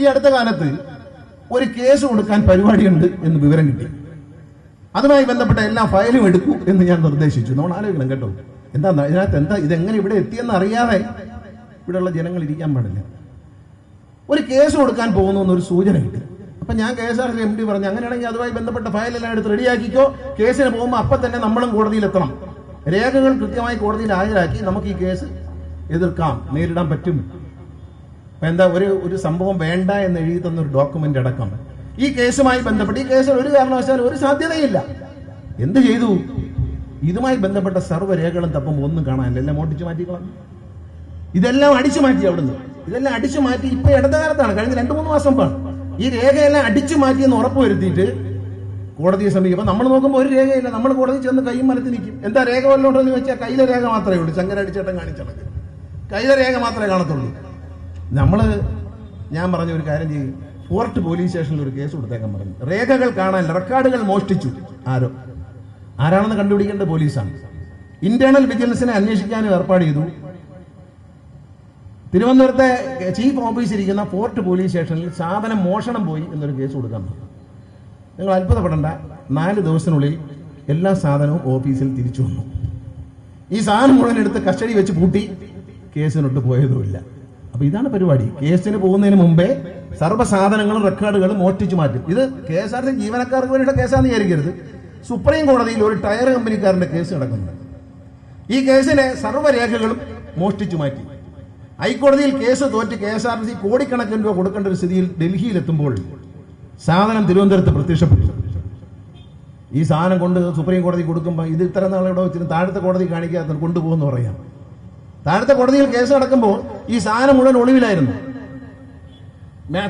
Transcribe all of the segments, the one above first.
ഈ അടുത്ത കാലത്ത് ഒരു കേസ് കൊടുക്കാൻ പരിപാടിയുണ്ട് എന്ന് വിവരം കിട്ടി. അതുമായി ബന്ധപ്പെട്ട എല്ലാ ഫയലും എടുക്കൂ എന്ന് ഞാൻ നിർദ്ദേശിച്ചു. നമ്മൾ ആലോചിക്കണം കേട്ടോ. എന്താ ഇതിനകത്ത് എന്താ ഇതെങ്ങനെ ഇവിടെ എത്തിയെന്ന് അറിയാതെ ഇവിടെയുള്ള ജനങ്ങൾ ഇരിക്കാൻ പാടില്ല. ഒരു കേസ് കൊടുക്കാൻ പോകുന്നു എന്നൊരു സൂചന കിട്ടി. അപ്പൊ ഞാൻ K S R C M D പറഞ്ഞു അങ്ങനെയാണെങ്കിൽ അതുമായി ബന്ധപ്പെട്ട ഫയലെല്ലാം എടുത്ത് റെഡിയാക്കിക്കോ. കേസിന് പോകുമ്പോൾ അപ്പൊ തന്നെ നമ്മളും കോടതിയിൽ എത്തണം. രേഖകൾ കൃത്യമായി കോടതിയിൽ ഹാജരാക്കി നമുക്ക് ഈ കേസ് എതിർക്കാം നേരിടാൻ പറ്റും. അപ്പൊ എന്താ ഒരു ഒരു സംഭവം വേണ്ട എന്ന് എഴുതി തന്ന ഒരു ഡോക്യുമെന്റ് അടക്കം. ഈ കേസുമായി ബന്ധപ്പെട്ട് ഈ കേസിൽ ഒരു കാരണവശാലും ഒരു സാധ്യതയില്ല. എന്ത് ചെയ്തു? ഇതുമായി ബന്ധപ്പെട്ട സർവ രേഖകളും തപ്പുമ്പോൾ ഒന്നും കാണാനില്ല. എല്ലാം ഓട്ടിച്ചു മാറ്റിക്കളഞ്ഞു ഇതെല്ലാം അടിച്ചു മാറ്റി അവിടുന്ന്. ഇതെല്ലാം അടിച്ചു മാറ്റി ഇപ്പൊ ഇടതുകാലത്താണ്. കഴിഞ്ഞ രണ്ടു മൂന്ന് മാസം പാണ് ഈ രേഖയെല്ലാം അടിച്ചു മാറ്റിയെന്ന് ഉറപ്പ് വരുത്തിയിട്ട് കോടതിയെ സമീപം നമ്മൾ നോക്കുമ്പോൾ ഒരു രേഖയില്ല. നമ്മൾ കോടതി ചെന്ന് കൈയും മലത്തി നിൽക്കും. എന്താ രേഖ വല്ലോണ്ടെന്ന് എന്ന് വെച്ചാൽ കയ്യിലെ രേഖ മാത്രമേ ഉള്ളൂ. ശങ്കരടിച്ചേട്ടൻ കാണിച്ചടക്ക് കയ്യിലെ രേഖ മാത്രമേ കാണത്തുള്ളൂ. നമ്മൾ ഞാൻ പറഞ്ഞ ഒരു കാര്യം ചെയ്യും. ഫോർട്ട് പോലീസ് സ്റ്റേഷനിൽ ഒരു കേസ് കൊടുത്തേക്കാൻ പറഞ്ഞു. രേഖകൾ കാണാൻ റെക്കോർഡുകൾ മോഷ്ടിച്ചു. ആരോ? ആരാണെന്ന് കണ്ടുപിടിക്കേണ്ടത് പോലീസാണ്. ഇന്റേണൽ വിജിലൻസിനെ അന്വേഷിക്കാനും ഏർപ്പാട് ചെയ്തു. തിരുവനന്തപുരത്തെ ചീഫ് ഓഫീസ് ഇരിക്കുന്ന ഫോർട്ട് പോലീസ് സ്റ്റേഷനിൽ സാധനം മോഷണം പോയി എന്നൊരു കേസ് കൊടുക്കാൻ പറഞ്ഞു. നിങ്ങൾ അത്ഭുതപ്പെടേണ്ട. നാല് ദിവസത്തിനുള്ളിൽ എല്ലാ സാധനവും ഓഫീസിൽ തിരിച്ചു വന്നു. ഈ സാധനം മുഴുവൻ എടുത്ത് കസ്റ്റഡി വെച്ച് പൂട്ടി. കേസിനൊട്ട് പോയതുമില്ല. അപ്പൊ ഇതാണ് പരിപാടി. കേസിന് പോകുന്നതിന് മുമ്പേ സർവ സാധനങ്ങളും റെക്കോർഡുകളും മോഷ്ടിച്ചു മാറ്റും. ഇത് കെ എസ് ആർ സി ജീവനക്കാർക്ക് വേണ്ടിയിട്ട് കേസാന്ന് വിചാരിക്കരുത്. സുപ്രീം കോടതിയിൽ ഒരു ടയർ കമ്പനിക്കാരന്റെ കേസ് നടക്കുന്നുണ്ട്. ഈ കേസിലെ സർവരേഖകളും മോഷ്ടിച്ചു മാറ്റി. ഹൈക്കോടതിയിൽ കേസ് തോറ്റ് കെ എസ് ആർ സി കോടിക്കണക്കിന് രൂപ കൊടുക്കേണ്ട ഒരു സ്ഥിതിയിൽ ഡൽഹിയിൽ എത്തുമ്പോൾ സാധനം തിരുവനന്തപുരത്ത് പ്രത്യക്ഷപ്പെട്ടു. ഈ സാധനം കൊണ്ട് സുപ്രീം കോടതി കൊടുക്കുമ്പോൾ ഇത് ഇത്ര നാളെവിടെ വെച്ചിട്ട് താഴത്തെ കോടതി കാണിക്കാത്ത കൊണ്ടുപോകുന്നു പറയാം. താഴത്തെ കോടതിയിൽ കേസ് നടക്കുമ്പോൾ ഈ സാധനം മുഴുവൻ ഒളിവിലായിരുന്നു.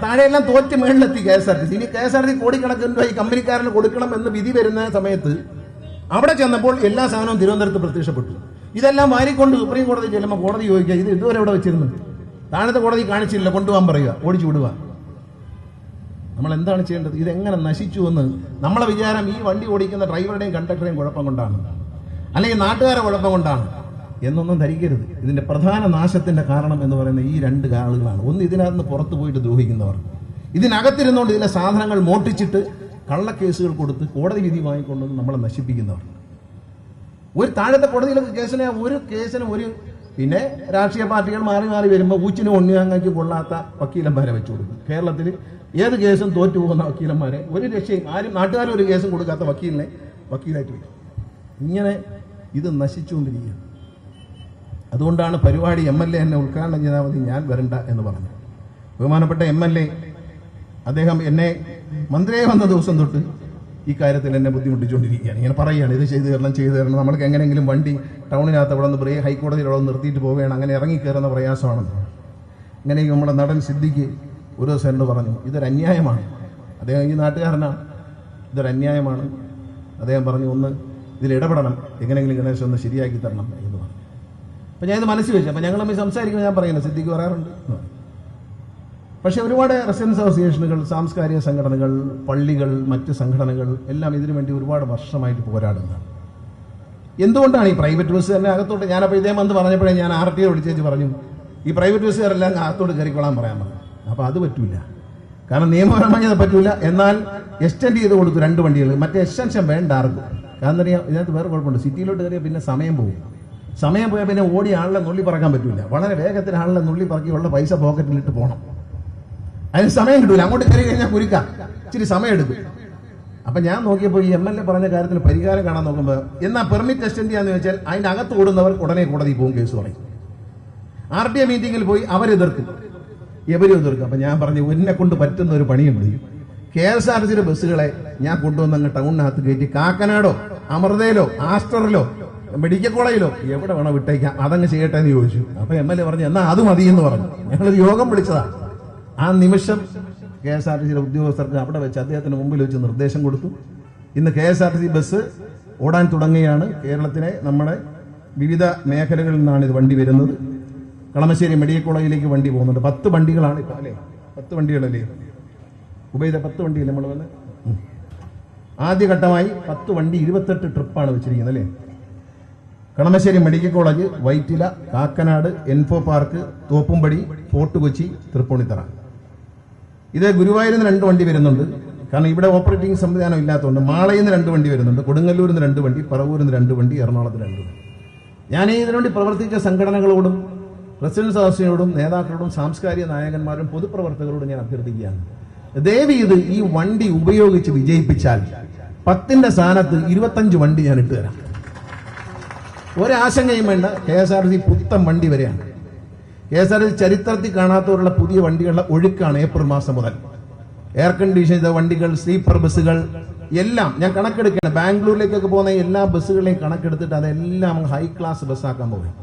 താഴെയെല്ലാം തോറ്റ് മേളിലെത്തി K S R T C. ഇനി കെ എസ് ആർ ടി കോടിക്കണക്കിന് രൂപ ഈ കമ്പനിക്കാരന് കൊടുക്കണം എന്ന് വിധി വരുന്ന സമയത്ത് അവിടെ ചെന്നപ്പോൾ എല്ലാ സാധനവും തിരുവനന്തപുരത്ത് പ്രത്യക്ഷപ്പെട്ടു. ഇതെല്ലാം വാരിക്കൊണ്ട് സുപ്രീം കോടതി ചെല്ലുമ്പോൾ കോടതി ചോദിക്കുക ഇത് ഇതുവരെ ഇവിടെ വെച്ചിരുന്നു താഴത്തെ കോടതി കാണിച്ചില്ല കൊണ്ടുപോകാൻ പറയുക ഓടിച്ചു വിടുക. നമ്മൾ എന്താണ് ചെയ്യേണ്ടത്? ഇതെങ്ങനെ നശിച്ചു എന്ന് നമ്മളെ വിചാരം ഈ വണ്ടി ഓടിക്കുന്ന ഡ്രൈവറുടെയും കണ്ടക്ടറുടെയും കുഴപ്പം കൊണ്ടാണ്. അല്ലെങ്കിൽ നാട്ടുകാരെ കുഴപ്പം കൊണ്ടാണ്. എന്നൊന്നും ധരിക്കരുത്. ഇതിന്റെ പ്രധാന നാശത്തിന്റെ കാരണം എന്ന് പറയുന്ന ഈ രണ്ട് ആളുകളാണ് ഒന്ന് ഇതിനകത്ത് പുറത്തു പോയിട്ട് ദ്രോഹിക്കുന്നവർ. ഇതിനകത്തിരുന്നുകൊണ്ട് ഇതിലെ സാധനങ്ങൾ മോട്ടിച്ചിട്ട് കള്ളക്കേസുകൾ കൊടുത്ത് കോടതി വിധി വാങ്ങിക്കൊണ്ടുവന്ന് നമ്മളെ നശിപ്പിക്കുന്നവർ. ഒരു താഴത്തെ കോടതിയിലൊക്കെ കേസിനെ ഒരു കേസിന് ഒരു പിന്നെ രാഷ്ട്രീയ പാർട്ടികൾ മാറി മാറി വരുമ്പോൾ ഊച്ചിനും ഉണ്ണിയാങ്ങയ്ക്ക് കൊള്ളാത്ത വക്കീലന്മാരെ വെച്ചു കൊടുക്കും. കേരളത്തിൽ ഏത് കേസും തോറ്റു പോകുന്ന വക്കീലന്മാരെ ഒരു രക്ഷയും ആരും നാട്ടുകാരും ഒരു കേസും കൊടുക്കാത്ത വക്കീലിനെ വക്കീലായിട്ട് വരും ഇങ്ങനെ ഇത് നശിച്ചുകൊണ്ടിരിക്കുകയാണ്. അതുകൊണ്ടാണ് പരിപാടി എം എൽ എ എന്നെ ഉദ്ഘാടനം ചെയ്താൽ മതി ഞാൻ വരണ്ട എന്ന് പറഞ്ഞു ബഹുമാനപ്പെട്ട എം എൽ എ അദ്ദേഹം എന്നെ മന്ത്രിയെ വന്ന ദിവസം തൊട്ട് ഈ കാര്യത്തിൽ എന്നെ ബുദ്ധിമുട്ടിച്ചുകൊണ്ടിരിക്കുകയാണ്. ഇങ്ങനെ പറയുകയാണ് ഇത് ചെയ്തു തരണം ചെയ്തു തരണം. നമ്മൾക്ക് എങ്ങനെയെങ്കിലും വണ്ടി ടൗണിനകത്ത് അവിടെ നിന്ന് ബ്രേ ഹൈക്കോടതിയിൽ അവിടെ നിർത്തിയിട്ട് പോവുകയാണ് അങ്ങനെ ഇറങ്ങിക്കയറുന്ന പ്രയാസമാണെന്ന്. അങ്ങനെ നമ്മുടെ നടൻ സിദ്ധിക്ക് ഒരു ദിവസം എന്നോട് പറഞ്ഞു ഇതൊരു അന്യായമാണ്. അദ്ദേഹം ഈ നാട്ടുകാരനാണ്. ഇതൊരു അന്യായമാണ്. അദ്ദേഹം പറഞ്ഞു ഒന്ന് ഇതിൽ ഇടപെടണം. എങ്ങനെയെങ്കിലും ഗണേശൻ ഒന്ന് ശരിയാക്കി തരണം. അപ്പം ഞാൻ ഇത് മനസ്സിൽ വെച്ചു. അപ്പം ഞങ്ങൾ തമ്മിൽ സംസാരിക്കുമ്പോൾ ഞാൻ പറയുന്നത് സിദ്ദിഖ് പറയാറുണ്ട്. പക്ഷെ ഒരുപാട് റെസിഡൻസ് അസോസിയേഷനുകൾ സാംസ്കാരിക സംഘടനകൾ പള്ളികൾ മറ്റ് സംഘടനകൾ എല്ലാം ഇതിനു വേണ്ടി ഒരുപാട് വർഷമായിട്ട് പോരാടുന്നതാണ്. എന്തുകൊണ്ടാണ് ഈ പ്രൈവറ്റ് ബസ് തന്നെ അകത്തോട്ട്? ഞാനപ്പോൾ ഇതേ മന്ത് പറഞ്ഞപ്പോഴേ ഞാൻ ആർ ടി ഒ വിളിച്ചേച്ച് പറഞ്ഞു ഈ പ്രൈവറ്റ് ബസ്സുകാരെല്ലാം അകത്തോട്ട് കയറിക്കൊള്ളാൻ പറയാൻ പറഞ്ഞു. അപ്പോൾ അത് പറ്റൂല. കാരണം നിയമപരമായി അത് പറ്റൂല. എന്നാൽ എക്സ്റ്റെൻഡ് ചെയ്ത് കൊടുത്തു രണ്ട് വണ്ടികൾ. മറ്റേ എക്സ്റ്റൻഷൻ വേണ്ട ആർക്കും. കാരണം ഇതിനകത്ത് വേറെ കുഴപ്പമുണ്ട്. സിറ്റിയിലോട്ട് കയറിയാൽ പിന്നെ സമയം പോകും. സമയം പോയാൽ പിന്നെ ഓടി ആളിലെ നുള്ളി പറക്കാൻ പറ്റൂല. വളരെ വേഗത്തിൽ ആളിലെ നുള്ളി പറക്കി ഉള്ള പൈസ പോക്കറ്റിലിട്ട് പോകണം അതിന് സമയം കിട്ടൂല. അങ്ങോട്ട് കയറി കഴിഞ്ഞാൽ കുരുക്കാം. ഇച്ചിരി സമയം എടുക്കും. അപ്പൊ ഞാൻ നോക്കിയപ്പോൾ ഈ എം എൽ എ പറഞ്ഞ കാര്യത്തിൽ പരിഹാരം കാണാൻ നോക്കുമ്പോൾ എന്നാ പെർമിറ്റ് എക്സ്റ്റെൻഡ് ചെയ്യാന്ന് വെച്ചാൽ അതിന്റെ അകത്ത് ഓടുന്നവർ ഉടനെ കോടതി പോകും കേസ് പറയും ആർ ടി എ മീറ്റിംഗിൽ പോയി അവരെതിർക്കും എവരും എതിർക്കും. അപ്പൊ ഞാൻ പറഞ്ഞു എന്നെ കൊണ്ട് പറ്റുന്ന ഒരു പണിയും പണിയുണ്ട് കെ എസ് ആർ സിയുടെ ബസ്സുകളെ ഞാൻ കൊണ്ടുവന്ന് അങ്ങ് ടൗണിനകത്ത് കയറ്റി കാക്കനാടോ അമൃതയിലോ ആസ്റ്ററിലോ മെഡിക്കൽ കോളേജിലോ? എവിടെ വേണോ വിട്ടേക്കാം. അതങ്ങ് ചെയ്യട്ടെ എന്ന് ചോദിച്ചു. അപ്പൊ എം എൽ എ പറഞ്ഞു എന്നാ അത് മതി എന്ന് പറഞ്ഞു. ഞങ്ങളൊരു യോഗം വിളിച്ചതാ. ആ നിമിഷം കെ എസ് ആർ ടി സിയിലെ ഉദ്യോഗസ്ഥർക്ക് അവിടെ വെച്ച് അദ്ദേഹത്തിന് മുമ്പിൽ വെച്ച് നിർദ്ദേശം കൊടുത്തു. ഇന്ന് K S R T C bus ഓടാൻ തുടങ്ങുകയാണ്. കേരളത്തിലെ നമ്മുടെ വിവിധ മേഖലകളിൽ നിന്നാണ് ഇത് വണ്ടി വരുന്നത്. കളമശ്ശേരി മെഡിക്കൽ കോളേജിലേക്ക് വണ്ടി പോകുന്നുണ്ട്. പത്ത് വണ്ടികളാണ് ഇപ്പൊ അല്ലേ? പത്ത് വണ്ടികളല്ലേ? ഉപയോഗിച്ച പത്ത് വണ്ടിയല്ലേ നമ്മൾ വന്ന്. ആദ്യഘട്ടമായി പത്ത് വണ്ടി ഇരുപത്തെട്ട് ട്രിപ്പാണ് വെച്ചിരിക്കുന്നത് അല്ലേ? Kalamassery medical college Vyttila Kakkanad Infopark Thoppumpady Fort Kochi Tripunithura. ഇത് ഗുരുവായൂരിൽ നിന്ന് രണ്ട് വണ്ടി വരുന്നുണ്ട്. കാരണം ഇവിടെ ഓപ്പറേറ്റിംഗ് സംവിധാനം ഇല്ലാത്തതുകൊണ്ട് മാളയിൽ നിന്ന് രണ്ട് വണ്ടി വരുന്നുണ്ട് കൊടുങ്ങല്ലൂരിൽ നിന്ന് രണ്ട് വണ്ടി പറവൂരിൽ നിന്ന് രണ്ട് വണ്ടി എറണാകുളത്ത് രണ്ട് വണ്ടി. ഞാൻ ഇതിനുവേണ്ടി പ്രവർത്തിച്ച സംഘടനകളോടും റെസിഡൻസ് സദസ്യനോടും നേതാക്കളോടും സാംസ്കാരിക നായകന്മാരും പൊതുപ്രവർത്തകരോടും ഞാൻ അഭ്യർത്ഥിക്കുകയാണ്. ദയവ് ഇത് ഈ വണ്ടി ഉപയോഗിച്ച് വിജയിപ്പിച്ചാൽ പത്തിന്റെ സ്ഥാനത്ത് ഇരുപത്തഞ്ച് വണ്ടി ഞാൻ ഇട്ട് തരാം ഒരാശങ്കയും വേണ്ട. കെ എസ് ആർ സി പുത്തൻ വണ്ടി വരെയാണ്. കെ എസ് ആർ സി ചരിത്രത്തിൽ കാണാത്തവരുള്ള പുതിയ വണ്ടികളുടെ ഒഴുക്കാണ് ഏപ്രിൽ മാസം മുതൽ. എയർ കണ്ടീഷൻ ചെയ്ത വണ്ടികൾ സ്ലീപ്പർ ബസ്സുകൾ എല്ലാം ഞാൻ കണക്കെടുക്കുകയാണ്. ബാംഗ്ലൂരിലേക്കൊക്കെ പോകുന്ന എല്ലാ ബസ്സുകളെയും കണക്കെടുത്തിട്ട് അതെല്ലാം ഹൈ ക്ലാസ് ബസ്സാക്കാൻ പോകും